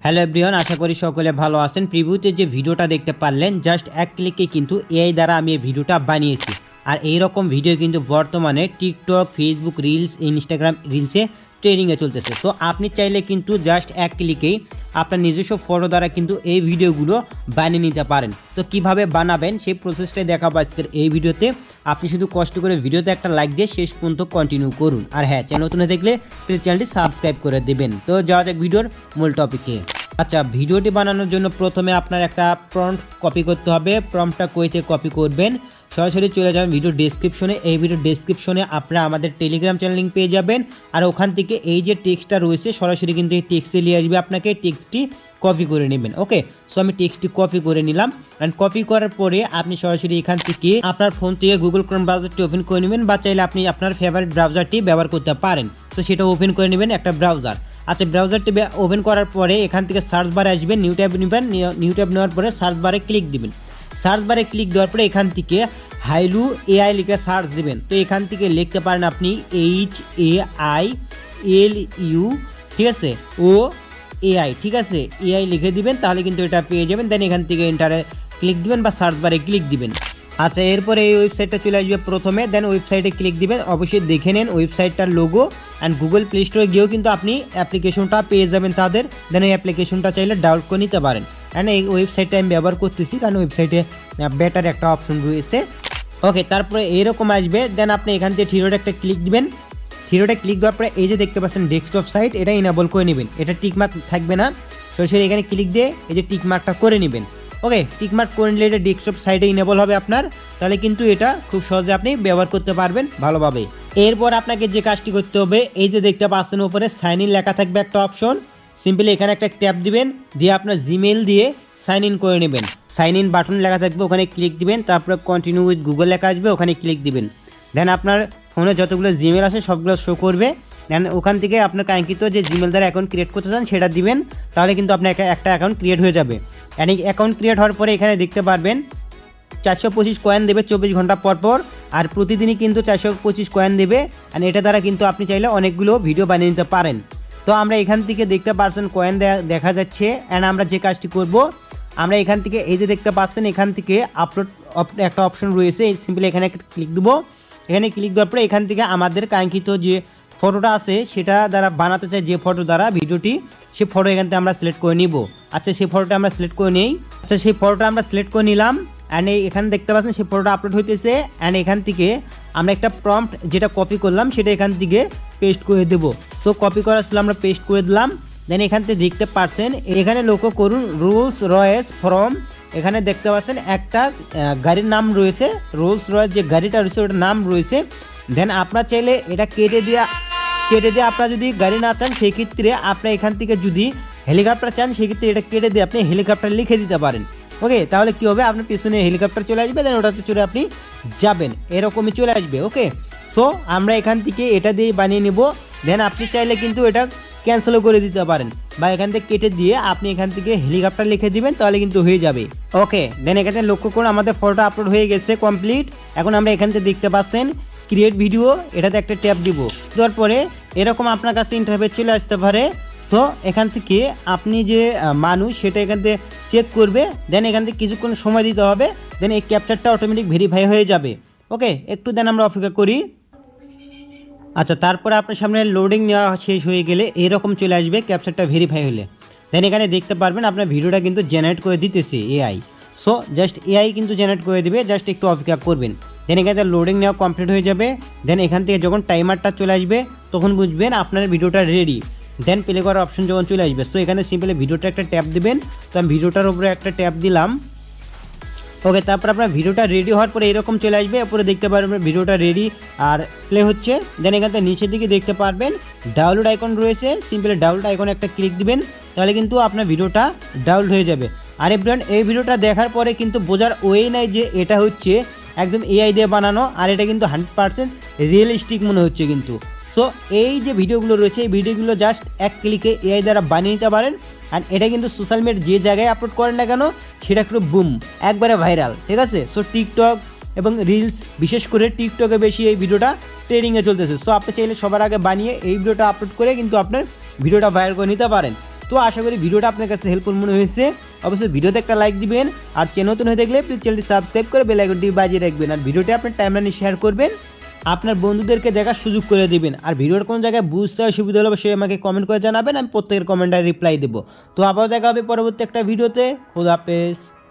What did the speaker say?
Hello everyone আশা করি সকলে ভালো আছেন। প্রিভিউতে যে ভিডিওটা দেখতে পারলেন জাস্ট এক ক্লিকে কিন্তু এআই দ্বারা আমি এই ভিডিওটা বানিয়েছি। আর এই রকম ভিডিও কিন্তু বর্তমানে টিকটক ফেসবুক রিলস ইনস্টাগ্রাম রিলসে ট্রেনিংয়ে চলতেছে। তো আপনি চাইলে কিন্তু জাস্ট এক ক্লিকেই আপনার নিজস্ব ফটো দ্বারা কিন্তু এই ভিডিওগুলো বানিয়ে নিতে পারেন। তো কীভাবে বানাবেন সেই প্রসেসটাই দেখাবো আজকের এই ভিডিওতে। আপনি শুধু কষ্ট করে ভিডিওতে একটা লাইক দিয়ে শেষ পর্যন্ত কন্টিনিউ করুন। আর হ্যাঁ চ্যানেল নতুন দেখলে প্লিজ চ্যানেলটি সাবস্ক্রাইব করে দেবেন। তো যাওয়া যাক ভিডিওর মূল টপিকে আচ্ছা ভিডিওটি বানানোর জন্য প্রথমে আপনার একটা প্রম্পট কপি করতে হবে। প্রম্পটটা কইতে কপি করবেন। সরাসরি চলে যাবেন ভিডিও ডেসক্রিপশনে এই ভিডিও ডেসক্রিপশনে আপনারা আমাদের টেলিগ্রাম চ্যানেল লিঙ্ক পেয়ে যাবেন। আর ওখান থেকে এই যে টেক্সটটা রয়েছে, সরাসরি কিন্তু এই টেক্সটে নিয়ে আসবে আপনাকে। টেক্সটটি কপি করে নেবেন ওকে সো আমি টেক্সটটি কপি করে নিলাম। অ্যান্ড কপি করার পরে আপনি সরাসরি এখান থেকে আপনার ফোন থেকে গুগল ক্রোম ব্রাউজারটি ওপেন করে নেবেন বা চাইলে আপনি আপনার ফেভারিট ব্রাউজারটি ব্যবহার করতে পারেন। সো সেটা ওপেন করে নেবেন একটা ব্রাউজার আচ্ছা ব্রাউজারটি ওপেন করার পরে এখান থেকে সার্চ বারে আসবেন নিউ ট্যাব নেবেন। নিউ ট্যাব নেওয়ার পরে সার্চ বারে ক্লিক দিবেন। সার্চ বারে ক্লিক দেওয়ার পরে এখান থেকে হাইলু এআই লিখে সার্চ দিবেন। তো এখান থেকে লিখতে পারেন আপনি H A I L U ঠিক আছে? ও এআই ঠিক আছে? এআই লিখে দিবেন, তাহলে কিন্তু এটা পেয়ে যাবেন। দেন এখান থেকে এন্টারে ক্লিক দিবেন বা সার্চ বারে ক্লিক দিবেন। আচ্ছা এরপরে এই ওয়েবসাইটটা চলে আসবে প্রথমে। দেন ওয়েবসাইটে ক্লিক দিবেন। অবশ্যই দেখে নেন ওয়েবসাইটটার লোগো অ্যান্ড গুগল প্লে স্টোরে গিয়েও কিন্তু আপনি অ্যাপ্লিকেশনটা পেয়ে যাবেন তাদের। দেন ওই অ্যাপ্লিকেশনটা চাইলে ডাউনলোড করে নিতে পারেন। অ্যান্ড এই ওয়েবসাইটটা আমি ব্যবহার করতেছি, কারণ ওয়েবসাইটে বেটার একটা অপশন রয়েছে। ওকে তারপরে এরকম আসবে। দেন আপনি এখান থেকে থিরোটা একটা ক্লিক দিবেন। থিরোটা ক্লিক দেওয়ার পরে এই যে দেখতে পাচ্ছেন ডেস্কটপ সাইট এটা ইনাবল করে নেবেন। এটা টিকমার্ক থাকবে না। সরাসরি এখানে ক্লিক দিয়ে এই যে টিকমার্কটা করে নেবেন। ওকে টিকমার্ক করে নিলে এটা ডেস্কটপ সাইটে ইনেবল হবে আপনার। তাহলে কিন্তু এটা খুব সহজে আপনি ব্যবহার করতে পারবেন ভালোভাবে। এরপর আপনাকে যে কাজটি করতে হবে, এই যে দেখতে পাচ্ছেন উপরে সাইন ইন লেখা থাকবে একটা অপশন সিম্পলি এখানে একটা ট্যাপ দিবেন, দিয়ে আপনার জিমেল দিয়ে সাইন ইন করে নেবেন। সাইন ইন বাটন লেখা থাকবে, ওখানে ক্লিক দিবেন, তারপরে কন্টিনিউ উইথ গুগল লেখা আসবে, ওখানে ক্লিক দিবেন। দেন আপনার ফোনে যতগুলো জিমেল আছে, সবগুলো শো করবে। দেন ওখান থেকে আপনার কাঙ্ক্ষিত যে জিমেল দ্বারা অ্যাকাউন্ট ক্রিয়েট করতে চান, সেটা দিবেন, তাহলে কিন্তু আপনার একটা অ্যাকাউন্ট ক্রিয়েট হয়ে যাবে। অ্যান্ড অ্যাকাউন্ট ক্রিয়েট হওয়ার পরে এখানে দেখতে পারবেন, চারশো পঁচিশ কয়েন দেবে চব্বিশ ঘণ্টা পর পর, আর প্রতিদিনই কিন্তু চারশো পঁচিশ কয়েন দেবে। অ্যান্ড এটা দ্বারা কিন্তু আপনি চাইলে অনেকগুলো ভিডিও বানিয়ে নিতে পারেন। তো আমরা এখান থেকে দেখতে পারছেন কয়েন দেখা যাচ্ছে অ্যান্ড আমরা যে কাজটি করব, আমরা এখান থেকে এই যে দেখতে পাচ্ছেন, এখান থেকে আপলোড একটা অপশন রয়েছে সিম্পলি এখানে একটা ক্লিক দেবো। এখানে ক্লিক দেওয়ার পরে এখান থেকে আমাদের কাঙ্ক্ষিত যে ফটোটা আছে, সেটা দ্বারা বানাতে চাই যে ফটো দ্বারা ভিডিওটি, সে ফটো এখান থেকে আমরা সিলেক্ট করে নিব। আচ্ছা সেই ফটোটা আমরা সিলেক্ট করে নিই। আচ্ছা সেই ফটোটা আমরা সিলেক্ট করে নিলাম। অ্যান্ড এখানে দেখতে পাচ্ছেন সেই ফটোটা আপলোড হইতেছে। অ্যান্ড এখান থেকে আমরা একটা প্রম্পট যেটা কপি করলাম, সেটা এখান থেকে পেস্ট করে দেব। সো কপি করার ছিল আমরা পেস্ট করে দিলাম। দেন এখান থেকে দেখতে পারছেন, এখানে লক্ষ্য করুন রুলস রয়েস ফ্রম এখানে দেখতে পাচ্ছেন একটা গাড়ির নাম রয়েছে। রোলস রয়েস যে গাড়িটা রয়েছে, ওটার নাম রয়েছে। দেন আপনার চাইলে এটা কেটে দেওয়া কেটে দিয়ে আপনারা যদি গাড়ি না চান, সেক্ষেত্রে আপনার এখান থেকে যদি হেলিকপ্টার চান, সেক্ষেত্রে এটা কেটে দিয়ে আপনি হেলিকপ্টার লিখে দিতে পারেন। ওকে তাহলে কি হবে? আপনার পিছনে হেলিকপ্টার চলে আসবে দেন ওটাতে চলে আপনি যাবেন। এরকমই চলে আসবে ওকে সো আমরা এখান থেকে এটা দিয়ে বানিয়ে নেব। দেন আপনি চাইলে কিন্তু এটা ক্যান্সেলও করে দিতে পারেন। বা এখান থেকে কেটে দিয়ে আপনি এখান থেকে হেলিকপ্টার লিখে দিবেন, তাহলে কিন্তু হয়ে যাবে। ওকে দেন এখানে লক্ষ্য করুন, আমাদের ফটোটা আপলোড হয়ে গেছে কমপ্লিট এখন আমরা এখান থেকে দেখতে পাচ্ছেন ক্রিয়েট ভিডিও এটাতে একটা ট্যাপ দিব। দেওয়ার পরে এরকম আপনার কাছে ইন্টারভিউ চলে আসতে পারে। সো এখান থেকে আপনি যে মানুষ সেটা এখান থেকে চেক করবে দেন এখান থেকে কিছুক্ষণ সময় দিতে হবে দেন এই ক্যাপচারটা অটোমেটিক ভেরিফাই হয়ে যাবে। ওকে একটু দেন আমরা অপেক্ষা করি। আচ্ছা তারপরে আপনার সামনে লোডিং নেওয়া শেষ হয়ে গেলে এরকম চলে আসবে ক্যাপচারটা ভেরিফাই হলে। দেন এখানে দেখতে পারবেন আপনার ভিডিওটা কিন্তু জেনারেট করে দিতেছে এআই সো জাস্ট এআই কিন্তু জেনারেট করে দেবে জাস্ট একটু অপেক্ষা করবেন। দেন এখানে লোডিং নেওয়া কমপ্লিট হয়ে যাবে। দেন এখান থেকে যখন টাইমারটা চলে আসবে, তখন বুঝবেন আপনার ভিডিওটা রেডি দেন প্লে করার অপশন যখন চলে আসবে। সো এখানে সিম্পলি ভিডিওটা একটা ট্যাপ দেবেন। তো আমি ভিডিওটার উপরে একটা ট্যাপ দিলাম। ওকে তারপর আপনার ভিডিওটা রেডি হওয়ার পরে এরকম চলে আসবে। এরপরে দেখতে পারবেন ভিডিওটা রেডি আর প্লে হচ্ছে। দেন এখান থেকে নিচের দিকে দেখতে পারবেন ডাউনলোড আইকন রয়েছে। সিম্পলি ডাউনলোড আইকন একটা ক্লিক দিবেন, তাহলে কিন্তু আপনার ভিডিওটা ডাউনলোড হয়ে যাবে। আর এভরিওয়ান এই ভিডিওটা দেখার পরে কিন্তু বোঝার ওয়ে নাই যে এটা হচ্ছে একদম এআই দিয়ে বানানো, আর এটা কিন্তু হান্ড্রেড পার্সেন্ট রিয়েলিস্টিক মনে হচ্ছে কিন্তু। সো এই যে ভিডিওগুলো রয়েছে, এই ভিডিওগুলো জাস্ট এক ক্লিকে এআই দ্বারা বানিয়ে নিতে পারেন। আর এটা কিন্তু সোশ্যাল মিডিয়ার যে জায়গায় আপলোড করেন না কেন, সেটা একটু বুম একবারে ভাইরাল ঠিক আছে? সো টিকটক এবং রিলস বিশেষ করে টিকটকে বেশি এই ভিডিওটা ট্রেডিংয়ে চলতেছে। সো আপনি চাইলে সবার আগে বানিয়ে এই ভিডিওটা আপলোড করে কিন্তু আপনার ভিডিওটা ভাইরাল করে নিতে পারেন। তো আশা করি ভিডিওটা আপনার কাছে হেল্পফুল মনে হয়েছে। অবশ্যই ভিডিওতে একটা লাইক দিবেন। আর চ্যানেল নতুন হয়ে দেখলে প্লিজ চ্যানেলটি সাবস্ক্রাইব করে বেল আইকনটি বাজিয়ে রাখবেন। আর ভিডিওটি আপনার টাইমলাইনে শেয়ার করবেন। আপনার বন্ধুদেরকে দেখার সুযোগ করে দিবেন। আর ভিডিওর কোনো জায়গায় বুঝতে হয় সুবিধা হলে, অবশ্যই আমাকে কমেন্ট করে জানাবেন, আমি প্রত্যেকের কমেন্টে রিপ্লাই দেবো। তো আবার দেখা হবে পরবর্তী একটা ভিডিওতে। খোদা হাফেজ।